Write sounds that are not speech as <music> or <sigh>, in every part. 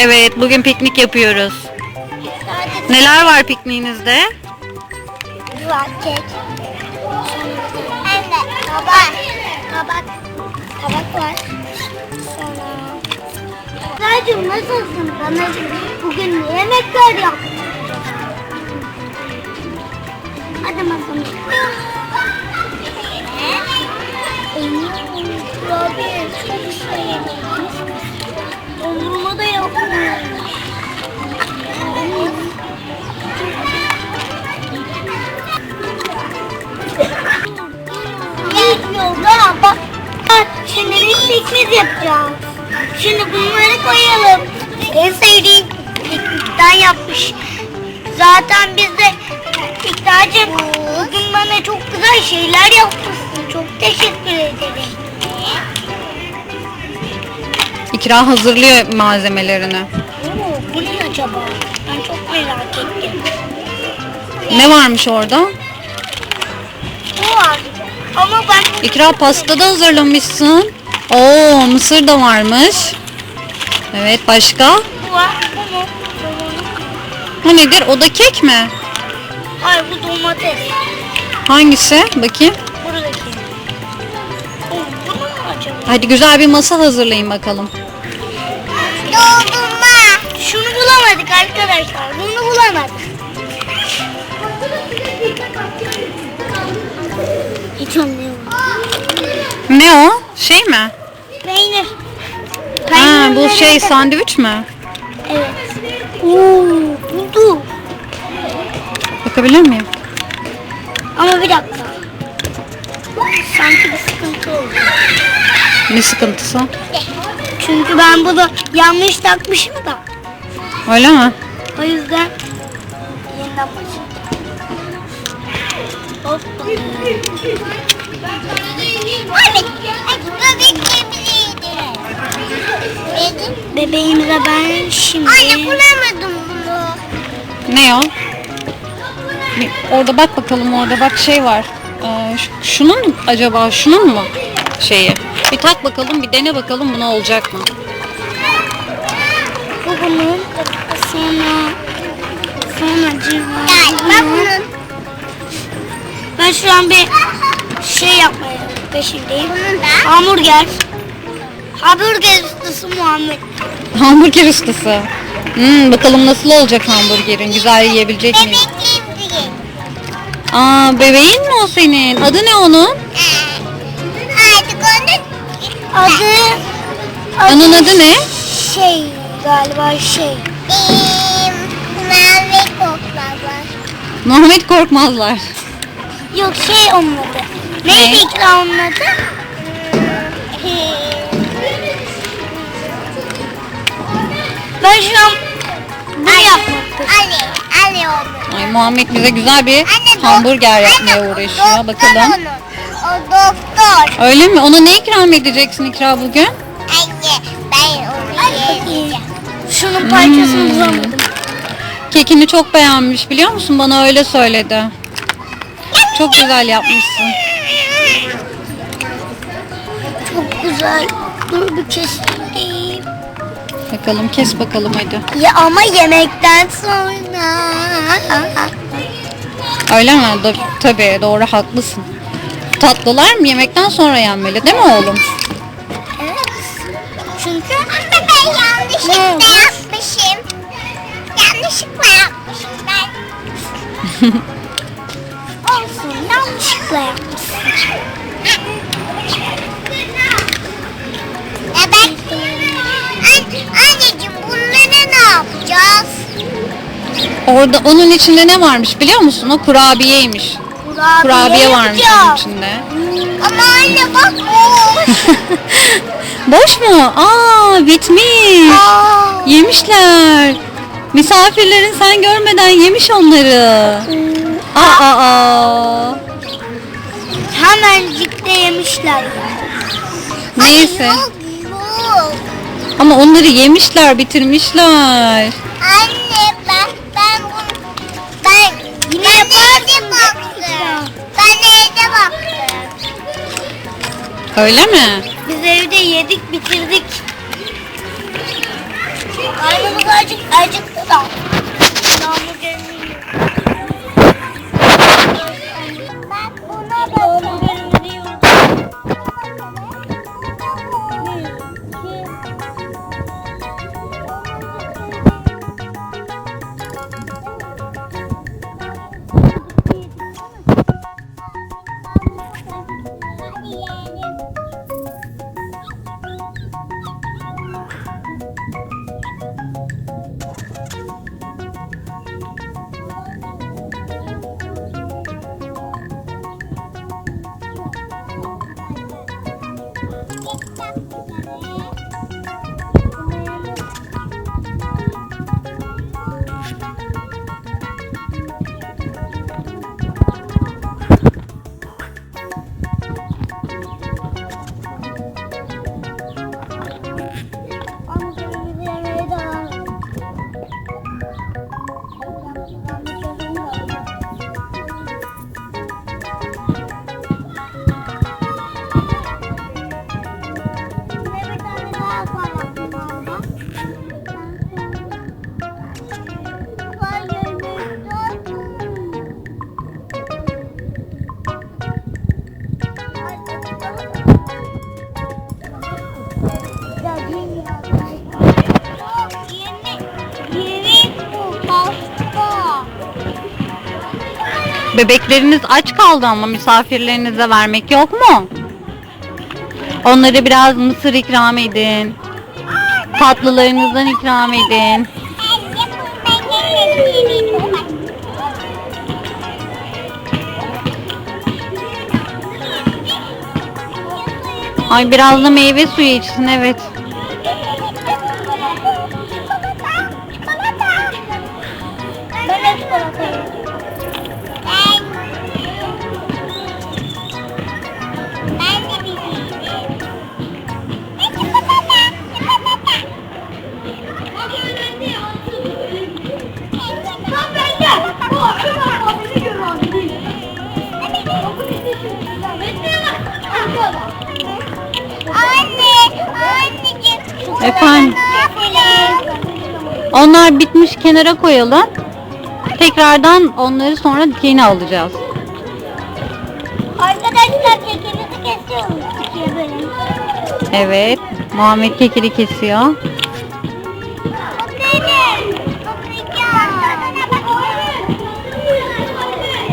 Evet bugün piknik yapıyoruz. Neler var pikniğinizde? Duvar kek. Evet. Tabak. Tabak. Tabak var. Sonra. Sadece nasılsın bana bugün yemekler yaptın? Hadi masamı. Kurabiye çok sevdim. Dondurma da yapmış. Yolda bak. Şimdi biz piknik yapacağız. Şimdi bunları koyalım. En sevdiğim piknikten yapmış. Zaten biz de İktidacığım bugün bana çok güzel şeyler yapmışsın. Çok teşekkür ederim. İkra hazırlıyor malzemelerini. Oo, bu ne acaba? Ben çok merak ettim. Ne varmış orada? Bu var. Ama ben İkra pasta da hazırlamışsın. Oo mısır da varmış. Evet başka? bu var. Bu mu? O nedir? O da kek mi? Hayır bu domates. Hangisi? Bakayım. Buradaki. Oo, bu mu acaba? Hadi güzel bir masa hazırlayın bakalım. Doldurma. Şunu bulamadık arkadaşlar. Bunu bulamadık. Hiç anlayamadım. Ne o? Şey mi? Peynir. Ha, bu şey de- sandviç mi? Evet. Oo, buldu. Bakabilir miyim? Ama bir dakika. Sanki bir sıkıntı oldu. Ne sıkıntısı? Çünkü ben bunu yanlış takmışım da. Öyle mi? O yüzden yeniden başlayacağım. Hoppa. Bebeğimize ben şimdi... Anne bulamadım bunu. Ne o? Bir- Orada bak bakalım orada bak şey var. Ee, şunun acaba şunun mu şeyi? Bir tak bakalım bir dene bakalım buna olacak mı? Bu bunun. Sonra... Sonra cırma. Ben şu an bir şey yapmaya peşindeyim. Hamburger. Hamburger ustası Muhammed. Hamburger ustası. Hmm, bakalım nasıl olacak hamburgerin? Güzel yiyebilecek miyiz? Aa bebeğin mi o senin? Adı ne onun? Adı... Onun adı ne? Şey galiba şey. Muhammed Korkmazlar. Yok şey onun adı. Neydi Ne? ikra onun adı? Ben şu an bunu yapmak Ali, Ali onu. Ay Muhammed bize güzel bir Anne, hamburger yapmaya uğraşıyor. Bakalım. O doktor. Öyle mi? Ona ne ikram edeceksin ikra bugün? Anne, ben onu yiyeceğim. Şunun parçasını Hmm. bulamadım. Kekini çok beğenmiş biliyor musun? Bana öyle söyledi. Çok güzel yapmışsın. Çok güzel. Dur bir keseyim. Bakalım kes bakalım hadi. Ya ama yemekten sonra. Öyle mi? Da, tabii doğru haklısın. Tatlılar mı yemekten sonra yenmeli değil mi oğlum? Evet. Çünkü Anne ben yanlışlıkla yapmışım. Yanlışlıkla yapmışım ben. <laughs> olsun yanlışlıkla yapmışsın. Ya ben... An anneciğim bunları ne yapacağız? Orada onun içinde ne varmış biliyor musun? O kurabiyeymiş. Kurabiye varmış onun içinde. Ama anne bak boş. <laughs> Boş mu? Aa bitmiş. Aa. Yemişler. Misafirlerin sen görmeden yemiş onları. Aa, aa. Hemencik de yemişler. Neyse. Yok yok. Ama onları yemişler, bitirmişler. Anne Ben evde baktım. Öyle mi? Biz evde yedik bitirdik. Karnımız acık acıktı da. Namı Bebekleriniz aç kaldı ama misafirlerinize vermek yok mu? Onlara biraz mısır ikram edin. Tatlılarınızdan ikram edin. Ay biraz da meyve suyu içsin evet. Onlar bitmiş kenara koyalım. Tekrardan onları sonra yeni alacağız. Arkadaşlar kekimizi kesiyoruz ikiye bölün. Evet. Muhammed kekiri kesiyor.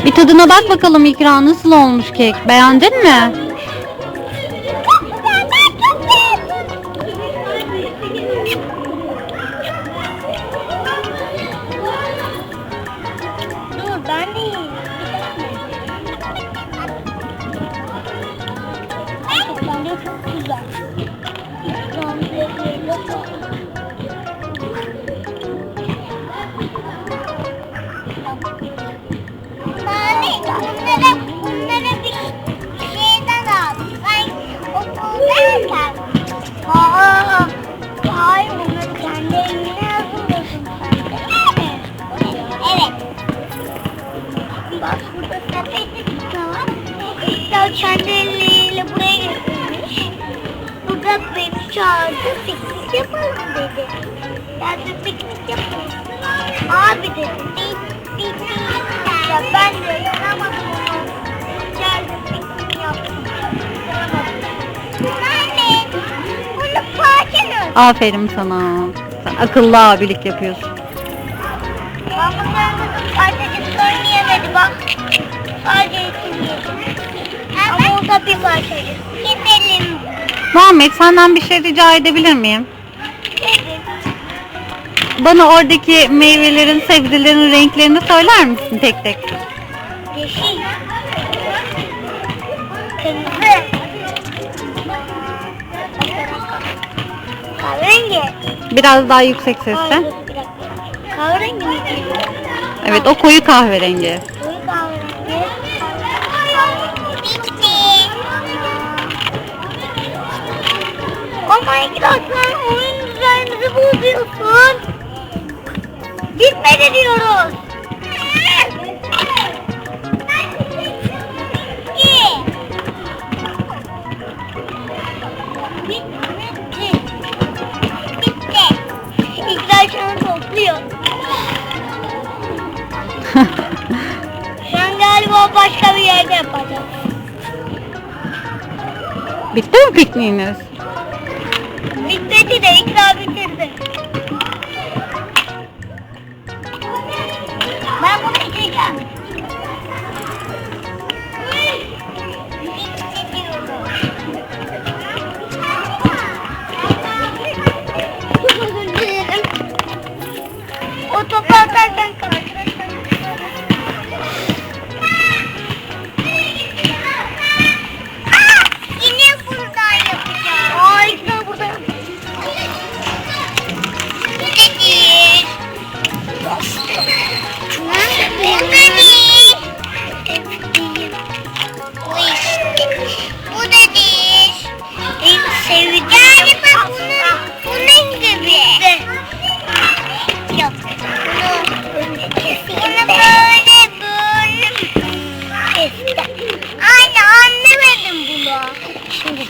Bir tadına bak bakalım ikra nasıl olmuş kek. Beğendin mi? Çağırdı piknik yapalım dedi. Ben de piknik yapalım. Abi dedi. Bir, bir, Ya ben de inanamadım ona. Geldim piknik yaptım. Anne, bunu parçalı. Aferin sana. Sen akıllı abilik yapıyorsun. Bunların parçacıklarını yemedi bak. Sadece etini yedi. Ama o da bir parçacık. Muhammed senden bir şey rica edebilir miyim? Bana oradaki meyvelerin, sebzelerin renklerini söyler misin tek tek? Yeşil. Kırmızı. Kahverengi. Biraz daha yüksek sesle. Kahverengi mi? Evet o. Koyu kahverengi. Sanki oyun düzenimizi bozuyorsun. Gitmedi diyoruz. topluyor. ben galiba başka bir yerde yapacağım. Bitti mi pikniğiniz? Bitmedi de ikra bitirdi.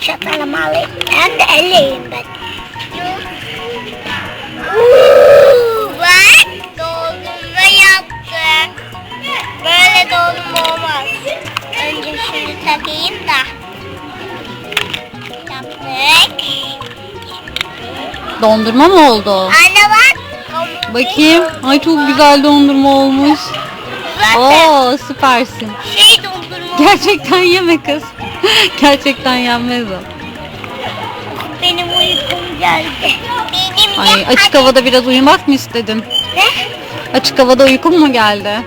Çatalımı alayım. Ben de elleyim ben. Uuu, bak doldurma yaptık. Böyle doldurma olmaz. Önce şunu takayım da. Yaptık. Dondurma mı oldu? Anne bak. Bakayım. Ay çok güzel dondurma olmuş. Zaten Oo süpersin. şey dondurma. Gerçekten yeme kız. <laughs> Gerçekten yenmez o. Benim uykum geldi. Benim Ay açık havada biraz uyumak mı istedin? Ne? Açık havada uykun mu geldi?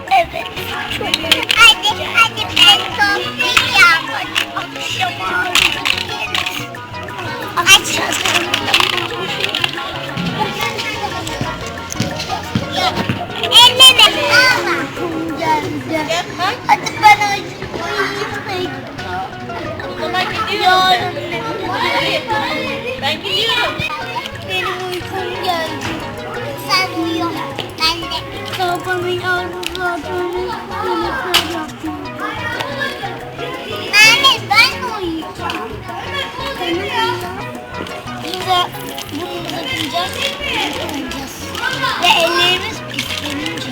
Ellerimiz pislenince.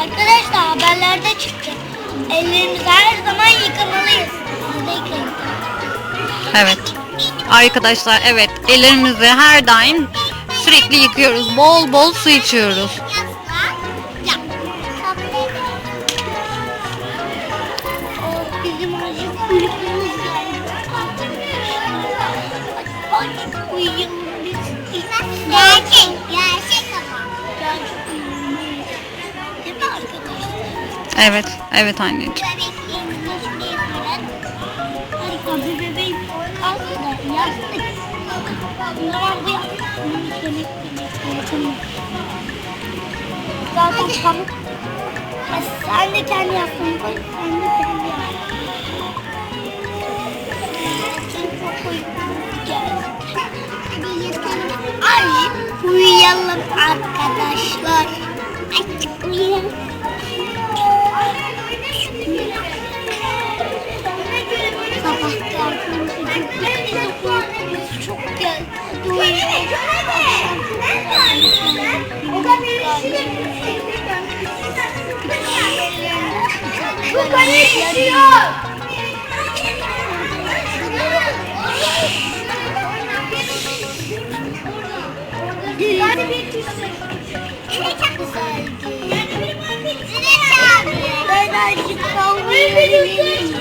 Arkadaşlar haberlerde çıktı. Ellerimizi her zaman yıkamalıyız. Siz de yıkayın. Evet. Arkadaşlar evet ellerimizi her daim sürekli yıkıyoruz. Bol bol su içiyoruz. Bizim acı uykumuz geldi. Uyuyalım biz. Gerçek, gerçek ama. Gerçek uyumalıyız. Değil mi arkadaşlar? Evet. Evet anneciğim. Bebeklerimiz evren. Harika bir bebeğim. Aslında yastık. Zaman bu yastık. Bunu yemek yemek. Zaten pamuk. Sen de kendi yastığını koy. Sen de kendi yastığını uyuyalım arkadaşlar. Ay uyuyalım. Sabah kalktığımızda çok geldi. Çok acıyor. Çok Ben azıcık kavgayabilirim.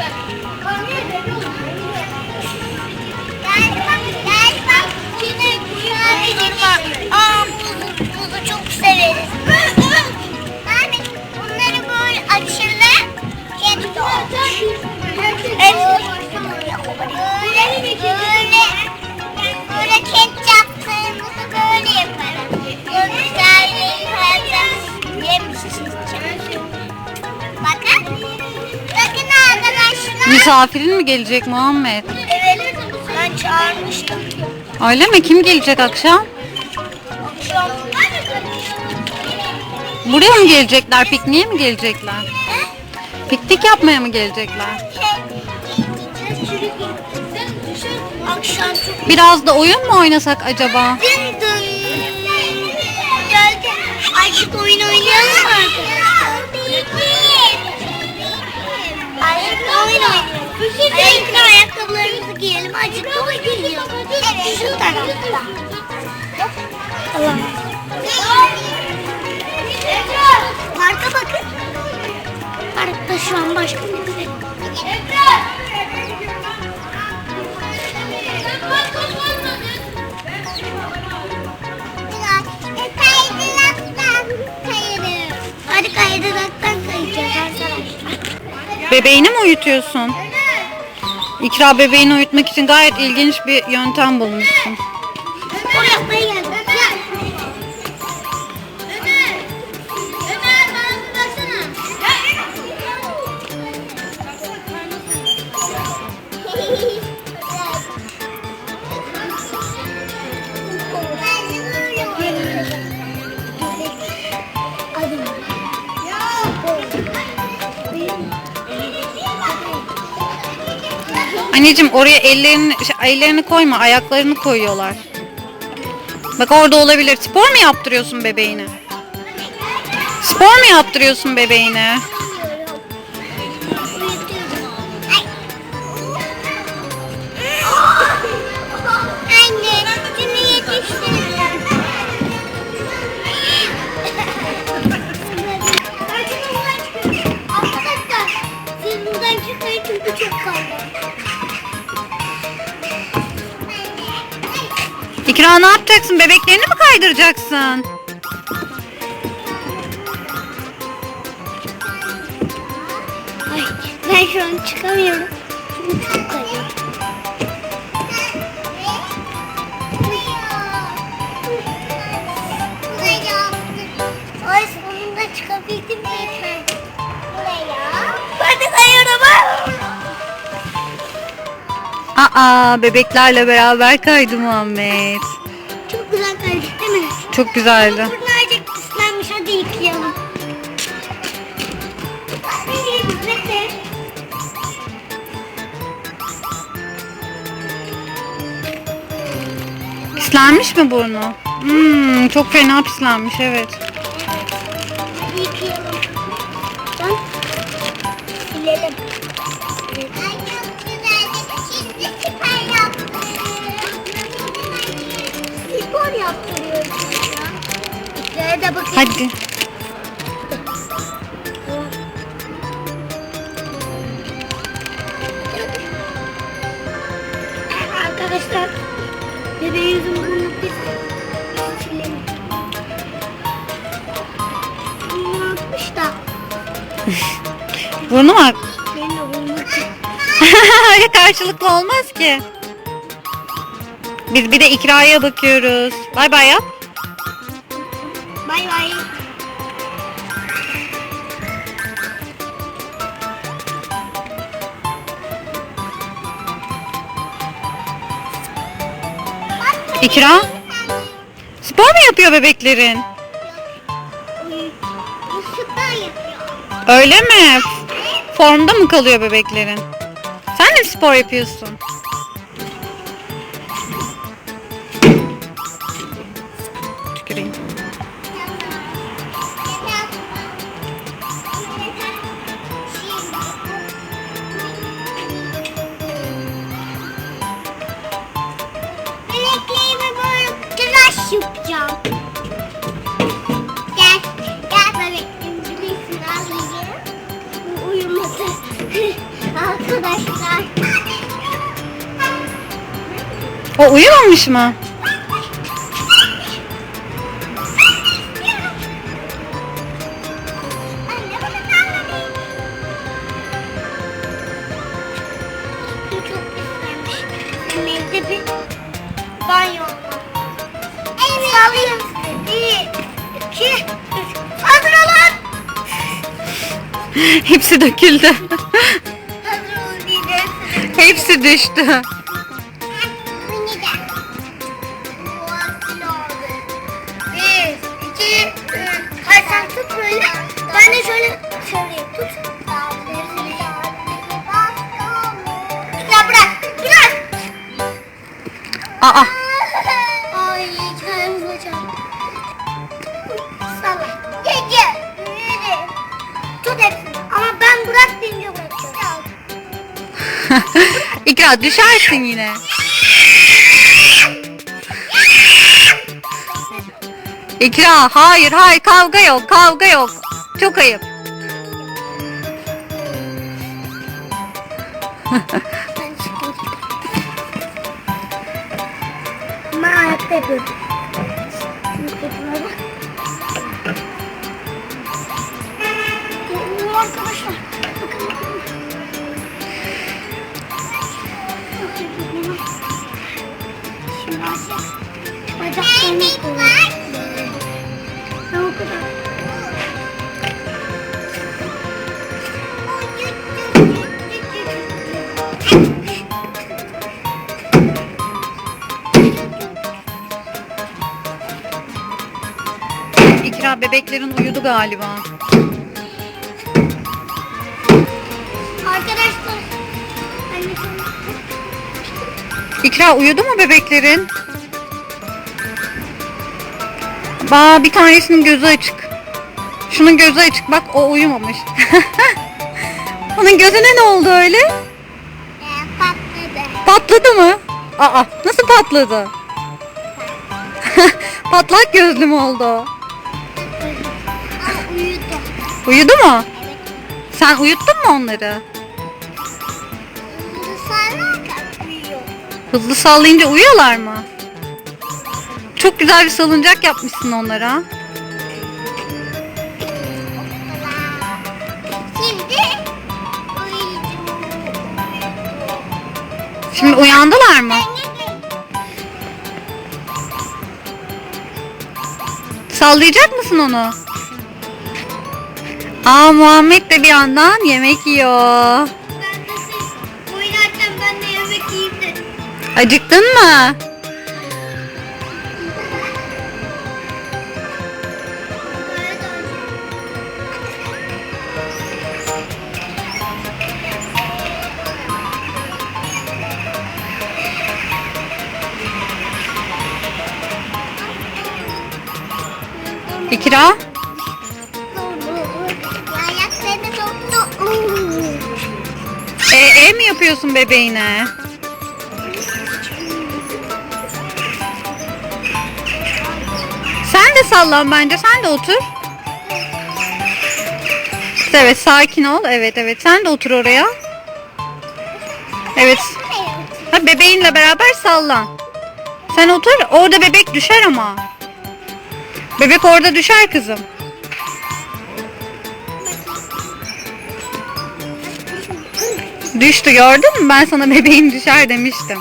Come here, they don't. Misafirin mi gelecek Muhammed? Evet. Ben çağırmıştım. Öyle mi? Kim gelecek akşam? Akşam. Buraya mı gelecekler? Pikniğe mi gelecekler? Piknik yapmaya mı gelecekler? Akşam çok Biraz da oyun mu oynasak acaba? Dın dın. Gel gel. Azıcık oyun oynayalım mı oyun oynayalım. Ayakta ayakkabılarımızı giyelim. Azıcık da oynayalım. Evet. Şu tarafta. Allah. Parka bakın. Parkta şu an başka bir şey. Hadi kaydıraktan kayacağız arkadaşlar. Bebeğini mi uyutuyorsun? İkra bebeğini uyutmak için gayet ilginç bir yöntem bulmuşsun. Anneciğim oraya ellerini şey, ellerini koyma, ayaklarını koyuyorlar. Bak orada olabilir. Spor mu yaptırıyorsun bebeğine? Spor mu yaptırıyorsun bebeğine? İkra ne yapacaksın? Bebeklerini mi kaydıracaksın? Ay ben şu an çıkamıyorum. Çünkü çok kayıyor. Ay sonunda çıkabildim? Aa bebeklerle beraber kaydı Muhammed. Çok güzel kaydık değil mi? Çok güzeldi. Bunlarcık pislenmiş hadi yıkayalım. Pislenmiş mi burnu? Hmm, çok fena pislenmiş evet. Hadi yıkayalım. Sen silelim. Süper yaptım. Spor yaptırıyoruz ya. İplere de bakayım. Hadi. Arkadaşlar bebeğimizin burnu da? Burnu mu? Karşılıklı olmaz ki. Biz bir de ikraya bakıyoruz. Bay bay yap. Bay bay. İkra. Spor mu yapıyor bebeklerin? Süper yapıyor. Öyle mi? Formda mı kalıyor bebeklerin? Sen de mi spor yapıyorsun? Evde bir banyo. Evet. Sallayayım size. Bir, iki, üç. Hazır olun. Hepsi döküldü. Hazır olun. Hepsi düştü. İkra düşersin yine. İkra hayır hayır kavga yok kavga yok. Çok ayıp. <laughs> İkra bebeklerin uyudu galiba. Arkadaşlar. İkra uyudu mu bebeklerin? Ba bir tanesinin gözü açık. Şunun gözü açık bak o uyumamış. <laughs> Onun gözüne ne oldu öyle? Ee, patladı. Patladı mı? Aa nasıl patladı? <laughs> Patlak gözlü mü oldu? Uyudu. Mu? Sen uyuttun mu onları? Uyuyor. Hızlı sallayınca uyuyorlar mı? Çok güzel bir salıncak yapmışsın onlara. Şimdi. Şimdi uyandılar mı? Sallayacak mısın onu? Aa Muhammed de bir yandan yemek yiyor. Ben de siz oynarken ben de yemek yiyeyim dedim. Acıktın mı? Yapıyorsun bebeğine? Sen de sallan bence. Sen de otur. Evet sakin ol. Evet evet. Sen de otur oraya. Evet. Ha, bebeğinle beraber sallan. Sen otur. Orada bebek düşer ama. Bebek orada düşer kızım. Düştü gördün mü? Ben sana <laughs> bebeğin düşer demiştim.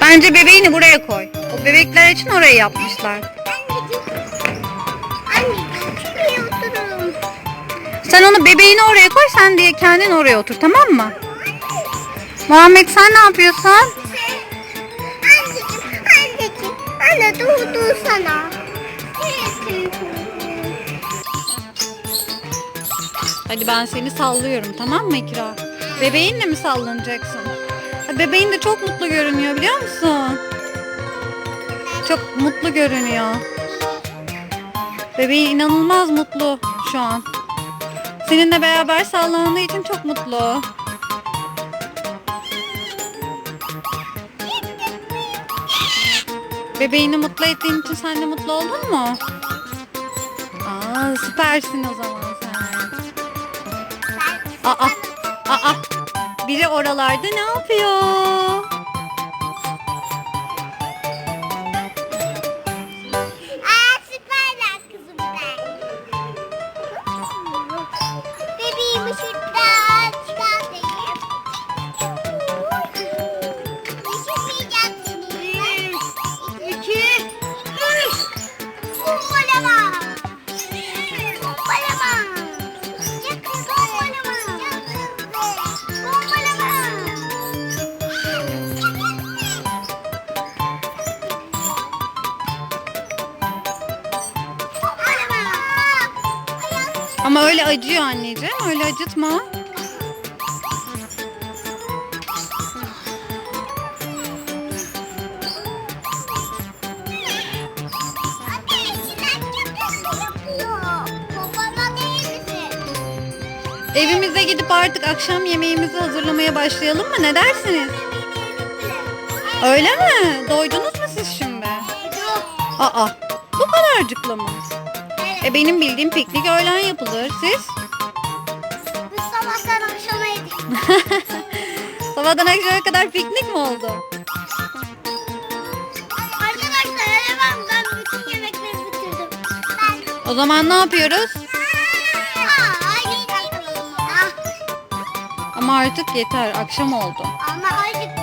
Bence bebeğini buraya koy. O bebekler için orayı yapmışlar. Sen onu bebeğini oraya koy sen diye kendin oraya otur tamam mı? Muhammed sen ne yapıyorsun? Anneciğim, anneciğim. Anne dur sana. Hadi ben seni sallıyorum tamam mı İkra? Bebeğinle mi sallanacaksın? Bebeğin de çok mutlu görünüyor biliyor musun? Çok mutlu görünüyor. Bebeğin inanılmaz mutlu şu an. Seninle beraber sallandığı için çok mutlu. Bebeğini mutlu ettiğin için sen de mutlu oldun mu? Aa süpersin o zaman Aa, aa. Biri oralarda ne yapıyor? Öyle acıtma. Evimize gidip artık akşam yemeğimizi hazırlamaya başlayalım mı? Ne dersiniz? Öyle mi? Doydunuz mu siz şimdi? Aa, bu kadarcıkla mı? E benim bildiğim piknik öğlen yapılır. Siz? <laughs> Sabahtan akşama kadar piknik mi oldu? Arkadaşlar hemen ben bütün yemekleri bitirdim. Ben... O zaman ne yapıyoruz? Aa, Ama artık yeter. Akşam oldu. ama acıktım.